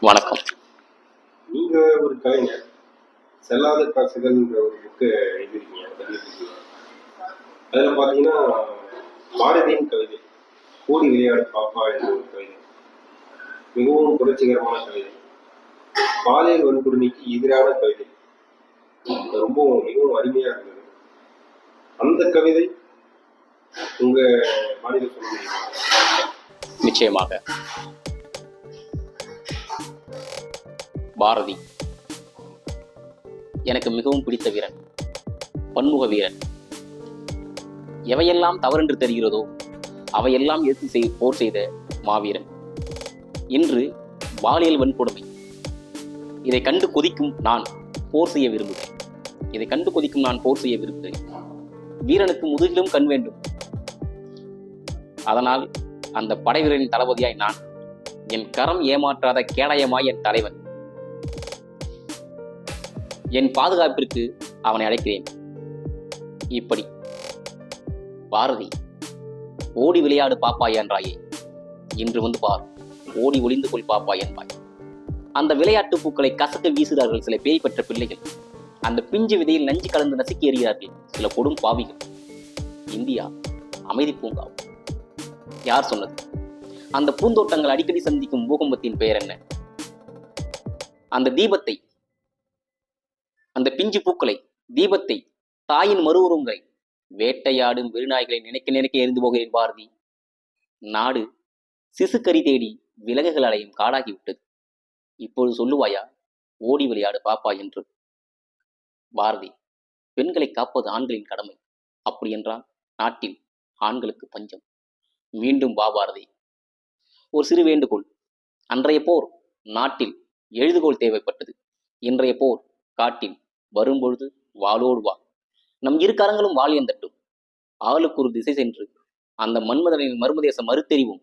வணக்கம். நீங்க ஒரு கலைஞர். செல்லாத காசுகள்ன்ற ஒரு புக்கு எழுதிருக்கீங்க அதில் பார்த்தீங்கன்னா பாரதியின் கவிதை கூடி விளையாடு பாப்பா என்ற ஒரு கவிதை. மிகவும் புரட்சிகரமான கவிதை. பாலியல் வன்கொடுமைக்கு எதிரான கவிதை. அது ரொம்ப மிகவும் அருமையா இருந்தது. அந்த கவிதை உங்க மாநில நிச்சயமாக. பாரதி. எனக்கு மிகவும் பிடித்த வீரன். பன்முக வீரன். எவையெல்லாம் தவறென்று தெரிகிறதோ அவையெல்லாம் எதிர்த்து செய் போர் செய்த மாவீரன். இன்று பாலியல் வன்கொடுமை. இதை கண்டு கொதிக்கும் நான் போர் செய்ய விரும்புகிறேன். இதை கண்டு கொதிக்கும் நான் போர் செய்ய விரும்புகிறேன். வீரனுக்கு முதுகிலும் கண் வேண்டும். அதனால் அந்த படைவீரரின் தளபதியாய் நான் என் கரம் ஏமாற்றாத கேடயமாய் என் தலைவன். என் பாதுகாப்பிற்கு அவனை அழைக்கிறேன். இப்படி. பாரதி ஓடி விளையாடு பாப்பாய் என்றாயே. இன்று வந்து பார் ஓடி ஒளிந்து கொள் பாப்பாய் என்பாய். அந்த விளையாட்டு பூக்களை கசத்து வீசுகிறார்கள் சில பேய் பெற்ற பிள்ளைகள். அந்த பிஞ்சு விதையில் நஞ்சு கலந்து நசுக்கி எறிகிறார்கள் சில கொடும் பாவிகள். இந்தியா அமைதி பூங்காவும் யார் சொன்னது? அந்த பூந்தோட்டங்கள் அடிக்கடி சந்திக்கும் பூகம்பத்தின் பெயர் என்ன? அந்த தீபத்தை அந்த பிஞ்சு பூக்களை தீபத்தை தாயின் மறு உருவங்களை வேட்டையாடும் வெறுநாய்களை நினைக்க நினைக்க எரிந்து போகிறேன் பாரதி. நாடு சிசுக்கறி தேடி விலங்குகள் அலையும் காடாகிவிட்டது இப்பொழுது சொல்லுவாயா ஓடி விளையாடு பாப்பா என்று. பாரதி பெண்களை காப்பது ஆண்களின் கடமை. அப்படி என்றால் நாட்டில் ஆண்களுக்கு பஞ்சம். மீண்டும் வா பாரதி. ஒரு சிறு வேண்டுகோள். அன்றைய போர் நாட்டில் எழுதுகோள் தேவைப்பட்டது. இன்றைய போர் காட்டில் வரும்பொழுது வாளோடு வா. நம் இரு கரங்களும் வாள் எந்தட்டும் ஆளுக்கு ஒரு திசை சென்று அந்த மன்மதனின் மர்மதேச மறுத்தெறிவும்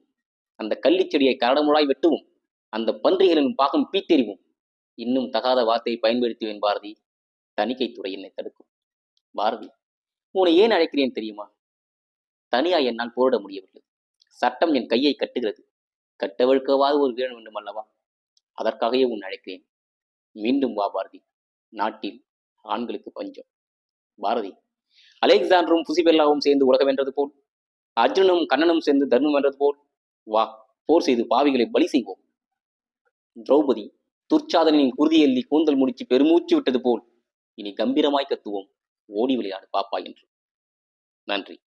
அந்த கள்ளிச்செடியை கரடமுழாய் வெட்டுவோம் அந்த பன்றிகளின் பாகம் பீத்தெறிவும் இன்னும் தகாத வார்த்தையை பயன்படுத்துவேன் பாரதி தணிக்கை துறை என்னை தடுக்கும். பாரதி உன்னை ஏன் அழைக்கிறேன் தெரியுமா? தனியா என்னால் போரிட முடியவில்லை. சட்டம் என் கையை கட்டுகிறது. கட்டவழுக்கவாது ஒரு வீரன் வேண்டும் அல்லவா அதற்காகவே உன் அழைக்கிறேன். மீண்டும் வா பாரதி. நாட்டில் ஆண்களுக்கு பஞ்சம். பாரதி அலெக்சாண்டரும் புசிபெல்லாவும் சேர்ந்து உலக வென்றது போல் அர்ஜுனும் கண்ணனும் சேர்ந்து தர்மம் வென்றது போல் வா போர் செய்து பாவிகளை பலி செய்வோம். திரௌபதி துர்ச்சாதனின் குருதியெல்லி கூந்தல் முடிச்சு பெருமூச்சு விட்டது போல் இனி கம்பீரமாய் கத்துவோம். ஓடி விளையாடு பாப்பா என்று. நன்றி.